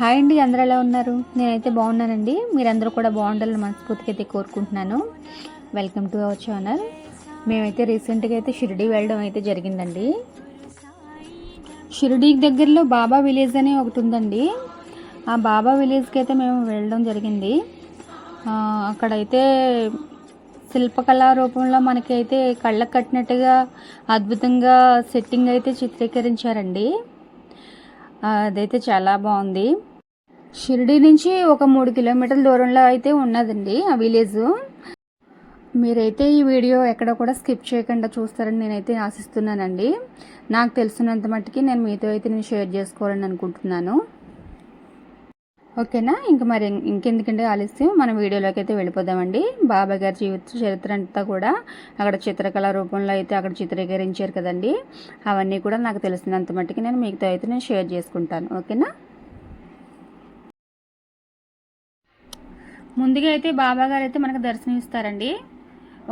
Hi అండి అందరూ ఎలా ఉన్నారు? నేనైతే బాగున్నానండి. మీరందరూ కూడా బాగుండాలని మనస్ఫూర్తిగా అయితే కోరుకుంటున్నాను. వెల్కమ్ టు అవర్ ఛానల్ మేమైతే రీసెంట్గా అయితే షిరిడి వెళ్ళడం అయితే జరిగిందండి. షిరిడి దగ్గరలో బాబా విలేజ్ అని ఒకటి ఉందండి. ఆ బాబా విలేజ్కి అయితే మేము వెళ్ళడం జరిగింది. అక్కడైతే శిల్పకళా రూపంలో మనకైతే కళ్ళకు కట్టినట్టుగా అద్భుతంగా సెట్టింగ్ అయితే చిత్రీకరించారండి. అదైతే చాలా బాగుంది. షిరిడి నుంచి ఒక మూడు కిలోమీటర్ల దూరంలో అయితే ఉన్నదండి ఆ విలేజ్. మీరైతే ఈ వీడియో ఎక్కడ కూడా స్కిప్ చేయకుండా చూస్తారని నేనైతే ఆశిస్తున్నానండి. నాకు తెలిసినంత మట్టుకి నేను మీతో అయితే నేను షేర్ చేసుకోవాలని అనుకుంటున్నాను. ఓకేనా? ఇంకా మరి ఇంకెందుకంటే ఆలస్యం? మనం వీడియోలోకి అయితే వెళ్ళిపోదామండి. బాబా గారి జీవిత చరిత్ర అంతా కూడా అక్కడ చిత్రకళ రూపంలో అయితే అక్కడ చిత్రీకరించారు కదండి. అవన్నీ కూడా నాకు తెలిసినంత మట్టుకి నేను మీతో అయితే నేను షేర్ చేసుకుంటాను. ఓకేనా? ముందుగా అయితే బాబా గారు అయితే మనకు దర్శనం ఇస్తారండి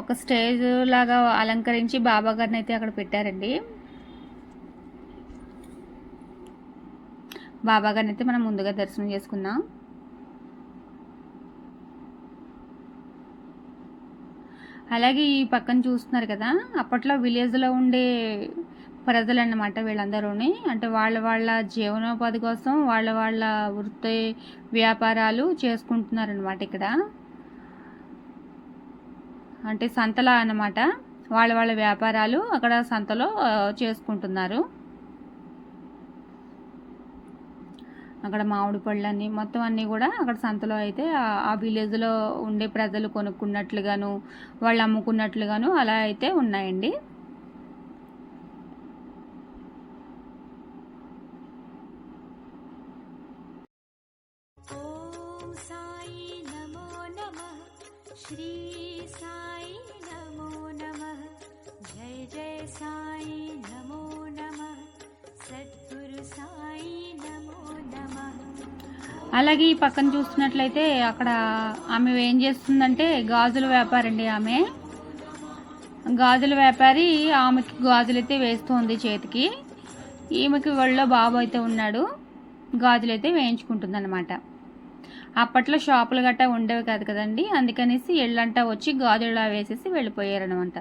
ఒక స్టేజ్ లాగా అలంకరించి బాబా గారిని అయితే అక్కడ పెట్టారండి. బాబా గారిని అయితే మనం ముందుగా దర్శనం చేసుకుందాం. అలాగే ఈ పక్కన చూస్తున్నారు కదా అప్పట్లో విలేజ్లో ఉండే ప్రజలు అన్నమాట వీళ్ళందరూని. అంటే వాళ్ళ వాళ్ళ జీవనోపాధి కోసం వాళ్ళ వాళ్ళ వృత్తి వ్యాపారాలు చేసుకుంటున్నారనమాట ఇక్కడ. అంటే సంతలా అన్నమాట. వాళ్ళ వాళ్ళ వ్యాపారాలు అక్కడ సంతలో చేసుకుంటున్నారు. అక్కడ మామిడి పళ్ళని మొత్తం అన్నీ కూడా అక్కడ సంతలో అయితే ఆ విలేజ్లో ఉండే ప్రజలు కొనుక్కున్నట్లుగాను వాళ్ళు అమ్ముకున్నట్లుగాను అలా అయితే ఉన్నాయండి. जय जय साई नमो नमः सद्गुरु साई नमो नमः అలాగే ఈ పక్కన చూస్తున్నట్లయితే అక్కడ ఆమె ఏం చేస్తుందంటే గాజుల వ్యాపారండి ఆమె గాజుల వ్యాపారి ఆమెకి గాజులు అయితే వేస్తుంది చేతికి ఈమెకి ఒళ్ళో బాబు అయితే ఉన్నాడు గాజులు అయితే వేయించుకుంటుంది అనమాట అప్పట్లో షాపులు గట్టా ఉండేవి కాదు కదండి అందుకనేసి ఎళ్ళంటా వచ్చి గాజులా వేసేసి వెళ్ళిపోయారనమాట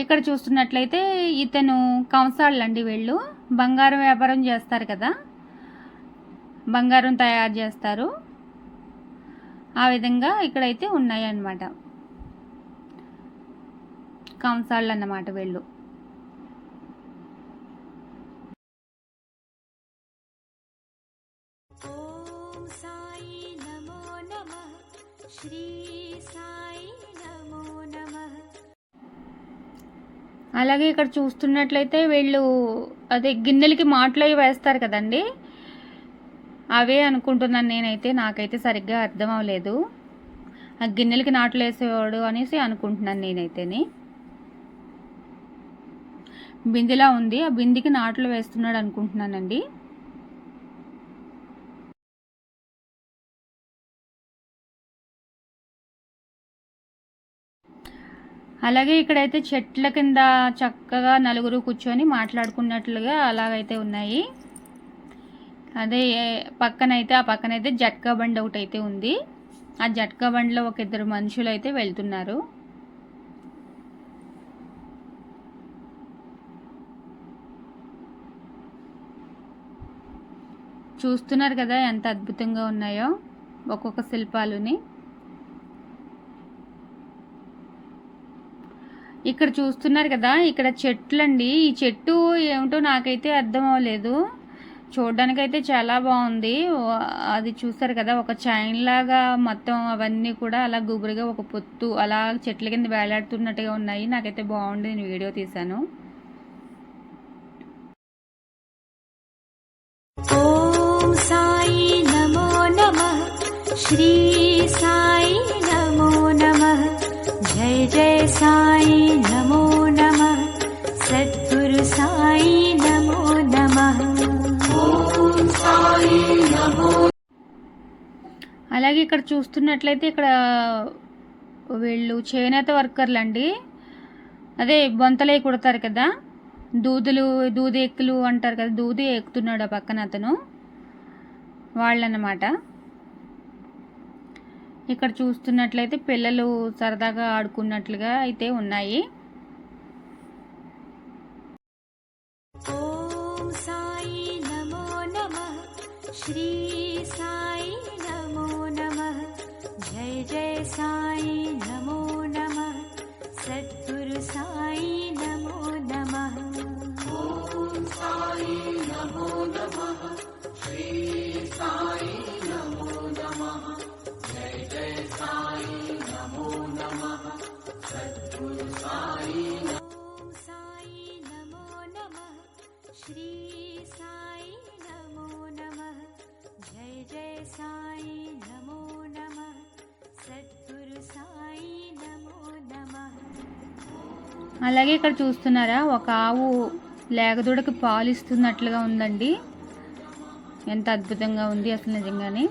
ఇక్కడ చూస్తున్నట్లయితే ఇతను కంసాళ్ళండి వీళ్ళు. బంగారం వ్యాపారం చేస్తారు కదా. బంగారం తయారు చేస్తారు. ఆ విధంగా ఇక్కడైతే ఉన్నాయన్నమాట. కంసాళ్ళు అన్నమాట వీళ్ళు శ్రీ అలాగే ఇక్కడ చూస్తున్నట్లయితే వీళ్ళు అదే గిన్నెలకి మాటలు అవి వేస్తారు కదండి. అవే అనుకుంటున్నాను నేనైతే నాకైతే సరిగ్గా అర్థం అవ్వలేదు. ఆ గిన్నెలకి నాట్లు వేసేవాడు అనేసి అనుకుంటున్నాను నేనైతేనే. బిందెలా ఉంది? ఆ బిందికి నాట్లు వేస్తున్నాడు అనుకుంటున్నానండి. అలాగే ఇక్కడైతే చెట్ల కింద చక్కగా నలుగురు కూర్చొని మాట్లాడుకున్నట్లుగా అలాగైతే ఉన్నాయి. అదే పక్కనైతే ఆ పక్కనైతే జట్కా బండి ఒకటి అయితే ఉంది. ఆ జట్కా బండిలో ఒక ఇద్దరు మనుషులు అయితే వెళ్తున్నారు. చూస్తున్నారు కదా ఎంత అద్భుతంగా ఉన్నాయో ఒక్కొక్క శిల్పాలుని. ఇక్కడ చూస్తున్నారు కదా ఇక్కడ చెట్లండి. ఈ చెట్టు ఏమిటో నాకైతే అర్థం అవ్వలేదు. చూడడానికైతే చాలా బాగుంది. అది చూస్తారు కదా ఒక చైన్ లాగా మొత్తం అవన్నీ కూడా అలా గుబురుగా ఒక పొత్తు అలా చెట్ల కింద వేలాడుతున్నట్టుగా ఉన్నాయి. నాకైతే బాగుంది నేను వీడియో తీశాను. ఓం సాయి నమో నమ. శ్రీ సాయి जय जय साई नमो नमः सद्गुरु साई नमो नमः ॐ साई नमो అలాగే ఇక్కడ చూస్తున్నట్లయితే ఇక్కడ వీళ్ళు చేనేత వర్కర్లు అండి అదే బొంతలే కుడతారు కదా దూదులు దూది ఎక్కులు అంటారు కదా దూది ఎక్కుతున్నాడు ఆ పక్కన అతను వాళ్ళన్నమాట ఇక్కడ చూస్తున్నట్లయితే పిల్లలు సరదాగా ఆడుకున్నట్లుగా అయితే ఉన్నాయి. శ్రీ సాయి నమో నమ జయ జయ సాయి అలాగే ఇక్కడ చూస్తున్నారా ఒక ఆవు లేగదూడకి పాలు ఇస్తున్నట్లుగా ఉందండి. ఎంత అద్భుతంగా ఉంది అసలు నిజంగానే.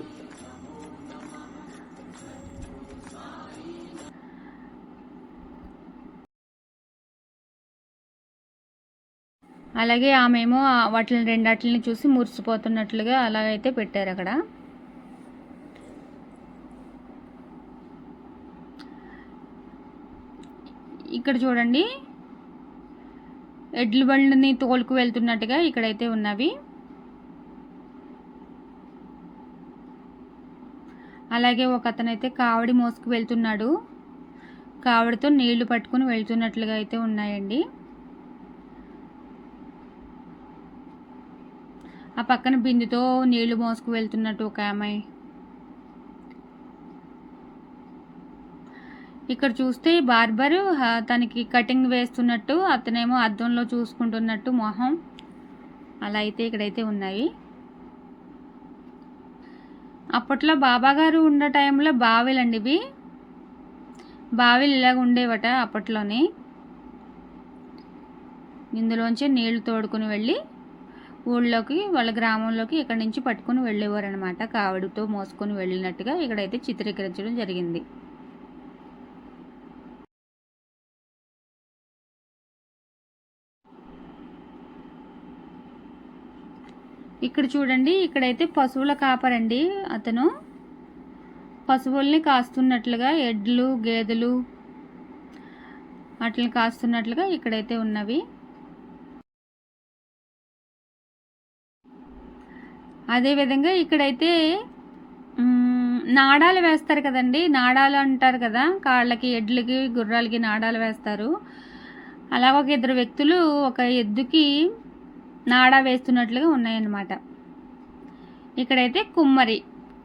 అలాగే ఆమెమో ఆ వాటిని రెండాటిని చూసి మురిసిపోతున్నట్లుగా అలాగైతే పెట్టారు అక్కడ ఇక్కడ చూడండి. ఎడ్ల బండిని తోలుకు వెళ్తున్నట్టుగా ఇక్కడైతే ఉన్నవి. అలాగే ఒక అతనైతే కావడి మోసుకు వెళ్తున్నాడు. కావడితో నీళ్ళు పట్టుకుని వెళ్తున్నట్లుగా అయితే ఉన్నాయండి. ఆ పక్కన బిందుతో నీళ్ళు మోసుకు వెళ్తున్నట్టు ఒక అమ్మాయి ఇక్కడ చూస్తే బార్బర్ తనకి కటింగ్ వేస్తున్నట్టు అతనేమో అద్దంలో చూసుకుంటున్నట్టు మొహం. అలా అయితే ఇక్కడైతే ఉన్నాయి. అప్పట్లో బాబాగారు ఉన్న టైంలో బావిలండి ఇవి. బావిలు ఇలాగ ఉండేవట అప్పట్లోనే. ఇందులోంచి నీళ్ళు తోడుకుని వెళ్ళి ఊళ్ళోకి వాళ్ళ గ్రామంలోకి ఇక్కడి నుంచి పట్టుకుని వెళ్ళేవారు అనమాట కావడితో మోసుకొని వెళ్ళినట్టుగా ఇక్కడైతే చిత్రీకరించడం జరిగింది. ఇక్కడ చూడండి ఇక్కడైతే పశువుల కాపరండి అతను. పశువుల్ని కాస్తున్నట్లుగా ఎడ్లు గేదెలు వాటిని కాస్తున్నట్లుగా ఇక్కడైతే ఉన్నవి. అదేవిధంగా ఇక్కడైతే నాడాలు వేస్తారు కదండి నాడాలు అంటారు కదా కాళ్ళకి ఎడ్లకి గుర్రాలకి నాడాలు వేస్తారు. అలా ఒక ఇద్దరు వ్యక్తులు ఒక ఎద్దుకి నాడా వేస్తున్నట్లుగా ఉన్నాయన్నమాట. ఇక్కడైతే కుమ్మరి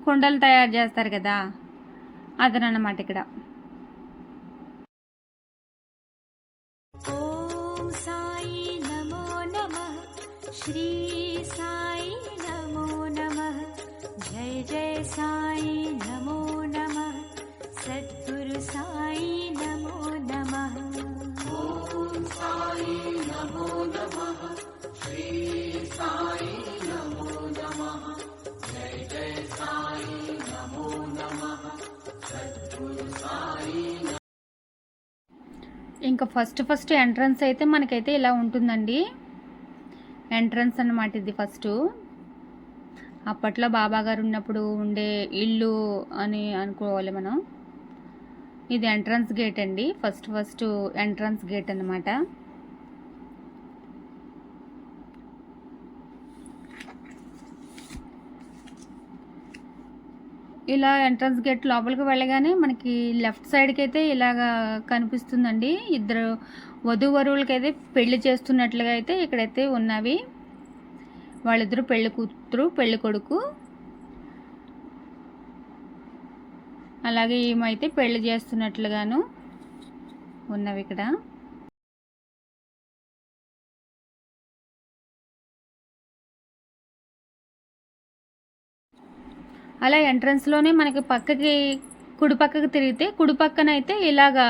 కుండలు తయారు చేస్తారు కదా అతను అన్నమాట ఇక్కడ శ్రీ సాయి నమో నమ జయ జయ సాయి ఇంకా ఫస్ట్ ఫస్ట్ ఎంట్రన్స్ అయితే మనకైతే ఇలా ఉంటుందండి. ఎంట్రన్స్ అన్నమాట ఇది ఫస్ట్. అప్పట్లో బాబాగారు ఉన్నప్పుడు ఉండే ఇల్లు అని అనుకోవాలి మనం. ఇది ఎంట్రన్స్ గేట్ అండి. ఫస్ట్ ఫస్ట్ ఎంట్రన్స్ గేట్ అన్నమాట. ఇలా ఎంట్రన్స్ గేట్ లోపలికి వెళ్ళగానే మనకి లెఫ్ట్ సైడ్కి అయితే ఇలాగా కనిపిస్తుందండి. ఇద్దరు వధూవరువులకి అయితే పెళ్ళి చేస్తున్నట్లుగా అయితే ఇక్కడైతే ఉన్నవి. వాళ్ళిద్దరు పెళ్ళి కూతురు పెళ్ళి కొడుకు. అలాగే ఈమె పెళ్ళి చేస్తున్నట్లుగాను ఉన్నవి ఇక్కడ. అలా ఎంట్రన్స్లోనే మనకి పక్కకి కుడి పక్కకు తిరిగితే కుడి పక్కన అయితే ఇలాగా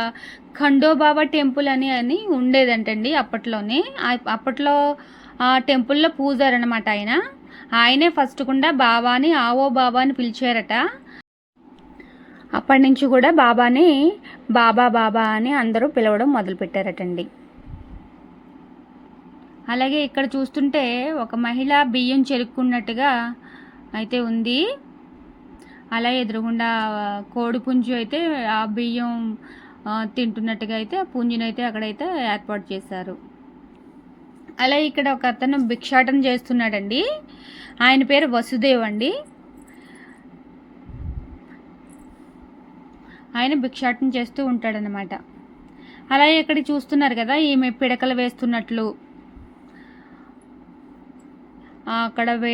ఖండోబాబా టెంపుల్ అని అని ఉండేదంటండి అప్పట్లోనే. అప్పట్లో ఆ టెంపుల్లో పూజారు అనమాట ఆయన. ఆయనే ఫస్ట్ కూడా బాబాని ఆవో బాబా అని పిలిచారట. అప్పటి నుంచి కూడా బాబాని బాబా బాబా అని అందరూ పిలవడం మొదలుపెట్టారటండి. అలాగే ఇక్కడ చూస్తుంటే ఒక మహిళ బియ్యం చెరుక్కున్నట్టుగా అయితే ఉంది. అలా ఎదురుగుండా కోడి పుంజు అయితే ఆ బియ్యం తింటున్నట్టుగా అయితే ఆ పుంజునైతే అయితే అక్కడైతే ఏర్పాటు చేశారు. అలా ఇక్కడ ఒక అతను భిక్షాటన చేస్తున్నాడండి. ఆయన పేరు వసుదేవ్ అండి. ఆయన భిక్షాటన చేస్తూ ఉంటాడనమాట అలాగే ఇక్కడ చూస్తున్నారు కదా ఈమె పిడకలు వేస్తున్నట్లు. అక్కడ వే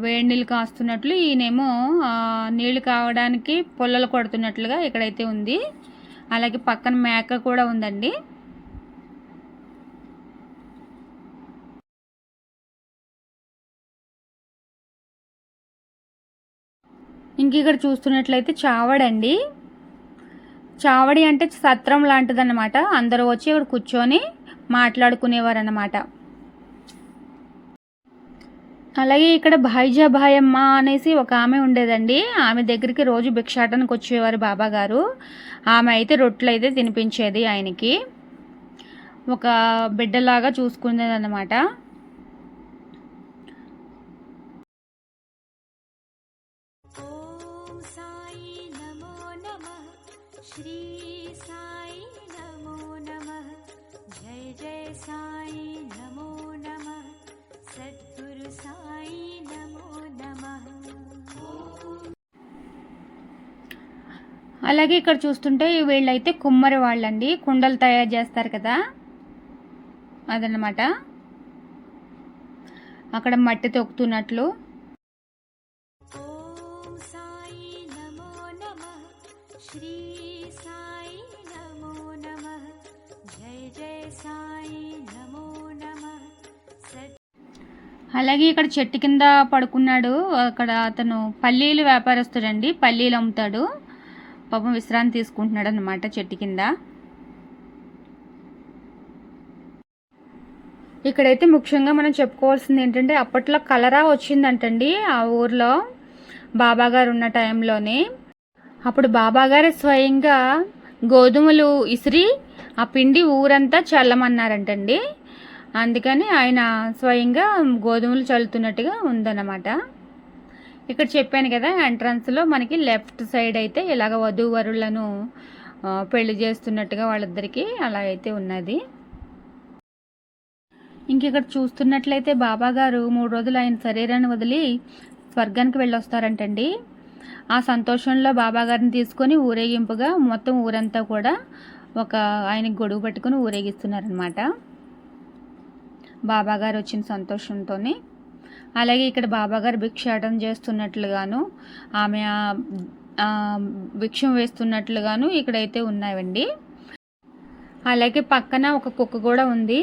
వేడి నీళ్ళు కాస్తున్నట్లు ఈయనేమో ఆ, నీళ్ళు కావడానికి పొల్లలు కొడుతున్నట్లుగా ఇక్కడైతే ఉంది. అలాగే పక్కన మేక కూడా ఉందండి. ఇంక ఇక్కడ చూస్తున్నట్లయితే చావడండి. చావడి అంటే సత్రం లాంటిదన్నమాట. అందరూ వచ్చి ఇక్కడ కూర్చొని మాట్లాడుకునేవారు అన్నమాట అలాగే ఇక్కడ భాయిజా భాయమ్మ అనేసి ఒక ఆమె ఉండేదండి. ఆమె దగ్గరికి రోజు భిక్షాటనకు వచ్చేవారు బాబా గారు. ఆమె అయితే రొట్టెలు అయితే తినిపించేది ఆయనకి. ఒక బిడ్డలాగా చూసుకునేది అన్నమాట సాయి అలాగే ఇక్కడ చూస్తుంటే వీళ్ళైతే కుమ్మరి వాళ్ళండి. కుండలు తయారు చేస్తారు కదా. అదనమాట అక్కడ మట్టి తొక్కుతున్నట్లు. అలాగే ఇక్కడ చెట్టు కింద పడుకున్నాడు. అక్కడ అతను పల్లీలు వ్యాపారస్తుడండి. పల్లీలు అమ్ముతాడు. పాపం విశ్రాంతి తీసుకుంటున్నాడు అనమాట చెట్టు కింద. ఇక్కడైతే ముఖ్యంగా మనం చెప్పుకోవాల్సింది ఏంటంటే అప్పట్లో కలరా వచ్చిందంటండి ఆ ఊర్లో బాబా గారు ఉన్న టైంలోనే. అప్పుడు బాబా గారే స్వయంగా గోధుమలు ఇసిరి ఆ పిండి ఊరంతా చల్లమన్నారంటండి. అందుకని ఆయన స్వయంగా గోధుమలు చల్లుతున్నట్టుగా ఉందన్నమాట. ఇక్కడ చెప్పాను కదా ఎంట్రన్స్లో మనకి లెఫ్ట్ సైడ్ అయితే ఇలాగ వధూవరులను పెళ్ళి చేస్తున్నట్టుగా వాళ్ళిద్దరికీ అలా అయితే ఉన్నది. ఇంక ఇక్కడ చూస్తున్నట్లయితే బాబా గారు మూడు రోజులు ఆయన శరీరాన్ని వదిలి స్వర్గానికి వెళ్ళొస్తారంటండి. ఆ సంతోషంలో బాబా గారిని తీసుకొని ఊరేగింపుగా మొత్తం ఊరంతా కూడా ఒక ఆయనకి గొడుగు పట్టుకొని ఊరేగిస్తున్నారనమాట బాబాగారు వచ్చిన సంతోషంతోనే. అలాగే ఇక్కడ బాబాగారు భిక్షాటం చేస్తున్నట్లుగాను ఆమె భిక్షం వేస్తున్నట్లుగాను ఇక్కడైతే ఉన్నాయండి. అలాగే పక్కన ఒక కుక్క కూడా ఉంది.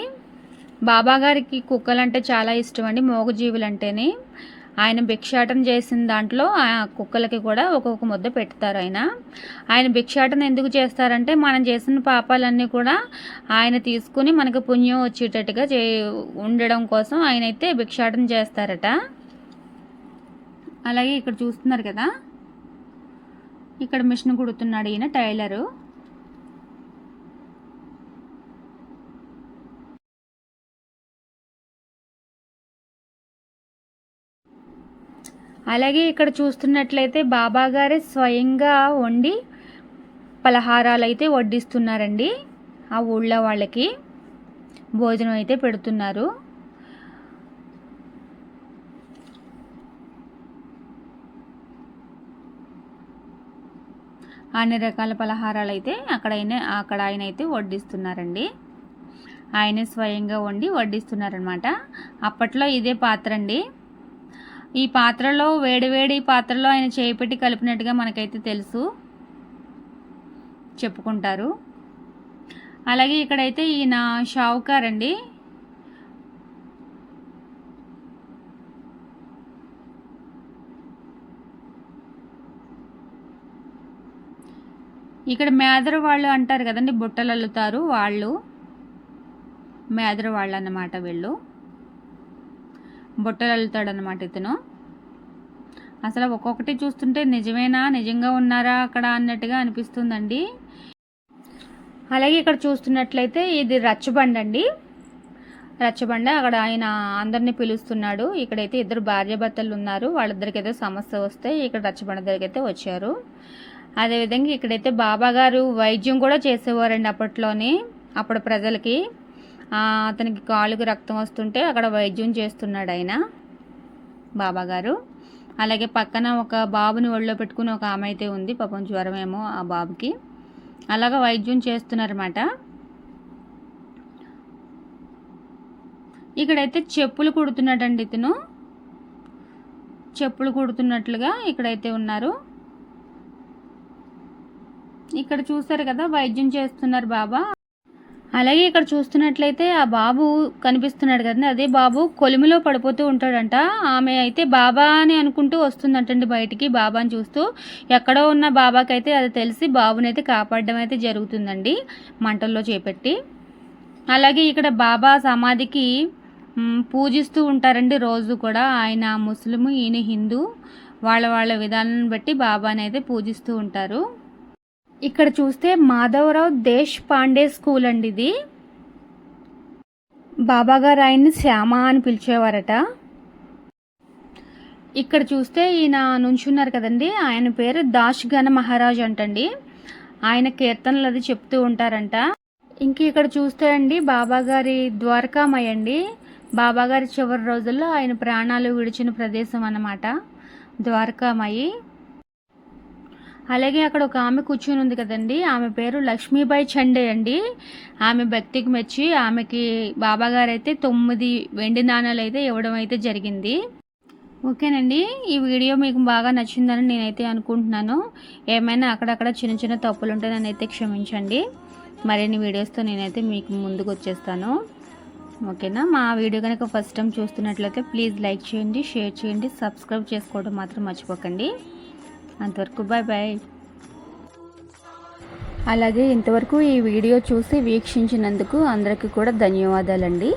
బాబాగారికి కుక్కలంటే చాలా ఇష్టం అండి మోగజీవులు అంటేనే ఆయన భిక్షాటన చేసిన దాంట్లో ఆ కుక్కలకి కూడా ఒక్కొక్క ముద్ద పెడతారు ఆయన. ఆయన భిక్షాటన ఎందుకు చేస్తారంటే మనం చేసిన పాపాలన్నీ కూడా ఆయన తీసుకుని మనకు పుణ్యం వచ్చేటట్టుగా చే ఉండడం కోసం ఆయన అయితే భిక్షాటన చేస్తారట. అలాగే ఇక్కడ చూస్తున్నారు కదా? ఇక్కడ మిషన్ కుడుతున్నాడు ఈయన టైలరు. అలాగే ఇక్కడ చూస్తున్నట్లయితే బాబా గారే స్వయంగా వండి పలహారాలు అయితే వడ్డిస్తున్నారండి ఆ ఊళ్ళో వాళ్ళకి. భోజనం అయితే పెడుతున్నారు. అన్ని రకాల పలహారాలు అయితే అక్కడ ఆయన అక్కడ ఆయన అయితే వడ్డిస్తున్నారండి. ఆయనే స్వయంగా వండి వడ్డిస్తున్నారనమాట అప్పట్లో ఇదే పాత్ర అండి. ఈ పాత్రలో వేడివేడి పాత్రలో ఆయన చేయి పెట్టి కలిపినట్టుగా మనకైతే తెలుసు. చెప్పుకుంటారు. అలాగే ఇక్కడైతే ఈయన షావుకార్ అండి. ఇక్కడ మేదర వాళ్ళు అంటారు కదండి బుట్టలు అల్లుతారు వాళ్ళు. మేదర వాళ్ళు అన్నమాట వీళ్ళు. బుట్టలు వెళ్తాడనమాట ఇతను. అసలు ఒక్కొక్కటి చూస్తుంటే నిజమేనా నిజంగా ఉన్నారా అక్కడ అన్నట్టుగా అనిపిస్తుందండి. అలాగే ఇక్కడ చూస్తున్నట్లయితే ఇది రచ్చబండ అండి రచ్చబండ అక్కడ ఆయన అందరినీ పిలుస్తున్నాడు. ఇక్కడైతే ఇద్దరు భార్యాభర్తలు ఉన్నారు వాళ్ళిద్దరికి అయితే సమస్య వస్తే ఇక్కడ రచ్చబండ దగ్గరికి అయితే వచ్చారు. అదేవిధంగా ఇక్కడైతే బాబా గారు వైద్యం కూడా చేసేవారండి అప్పట్లోని అప్పుడు ప్రజలకి. అతనికి కాలుకి రక్తం వస్తుంటే అక్కడ వైద్యం చేస్తున్నాడు ఆయన బాబా గారు అలాగే పక్కన ఒక బాబుని ఒళ్ళో పెట్టుకుని ఒక ఆమె అయితే ఉంది పాపం జ్వరమేమో ఆ బాబుకి. అలాగా వైద్యం చేస్తున్నారన్నమాట. ఇక్కడైతే చెప్పులు కుడుతున్నాడండి ఇతను. చెప్పులు కుడుతున్నట్లుగా ఇక్కడైతే ఉన్నారు. ఇక్కడ చూస్తారు కదా వైద్యం చేస్తున్నారు బాబా. అలాగే ఇక్కడ చూస్తున్నట్లయితే ఆ బాబు కనిపిస్తున్నాడు కదండి. అదే బాబు కొలిమిలో పడిపోతూ ఉంటాడంట. ఆమె అయితే బాబా అని అనుకుంటూ వస్తుందంటండి బయటికి బాబాని చూస్తూ. ఎక్కడో ఉన్న బాబాకైతే అది తెలిసి బాబుని అయితే కాపాడడం అయితే జరుగుతుందండి మంటల్లో చేపెట్టి. అలాగే ఇక్కడ బాబా సమాధికి పూజిస్తూ ఉంటారండి రోజు కూడా. ఆయన ముస్లిం ఈయన హిందూ. వాళ్ళ వాళ్ళ విధానాన్ని బట్టి బాబాని అయితే పూజిస్తూ ఉంటారు. ఇక్కడ చూస్తే మాధవరావు దేశ్ పాండే స్కూల్ అండి ఇది. బాబాగారు ఆయన్ని శ్యామ అని పిలిచేవారట. ఇక్కడ చూస్తే ఈయన నుంచున్నారు కదండి. ఆయన పేరు దాష్ గణ మహారాజ్ అంటండి. ఆయన కీర్తనలు అది చెప్తూ ఉంటారంట. ఇంక ఇక్కడ చూస్తే అండి బాబాగారి ద్వారకామయ్య అండి. బాబాగారి చివరి రోజుల్లో ఆయన ప్రాణాలు విడిచిన ప్రదేశం అన్నమాట. ద్వారకామయ్యి. అలాగే అక్కడ ఒక ఆమె కూర్చుని ఉంది కదండి. ఆమె పేరు లక్ష్మీబాయి చండే అండి. ఆమె భక్తికి మెచ్చి ఆమెకి బాబా గారు అయితే తొమ్మిది వెండి నాణాలు అయితే ఇవ్వడం అయితే జరిగింది. ఓకేనండి. ఈ వీడియో మీకు బాగా నచ్చిందని నేనైతే అనుకుంటున్నాను. ఏమైనా అక్కడక్కడ చిన్న చిన్న తప్పులు ఉంటే నన్నైతే క్షమించండి. మరిన్ని వీడియోస్తో నేనైతే మీకు ముందుకు వచ్చేస్తాను. ఓకేనా? మా వీడియో కనుక ఫస్ట్ టైం చూస్తున్నట్లయితే ప్లీజ్ లైక్ చేయండి షేర్ చేయండి సబ్స్క్రైబ్ చేసుకోవడం మాత్రం మర్చిపోకండి. అంతవరకు బాయ్ బాయ్ అలాగే ఇంతవరకు ఈ వీడియో చూసి వీక్షించినందుకు అందరికీ కూడా ధన్యవాదాలండి.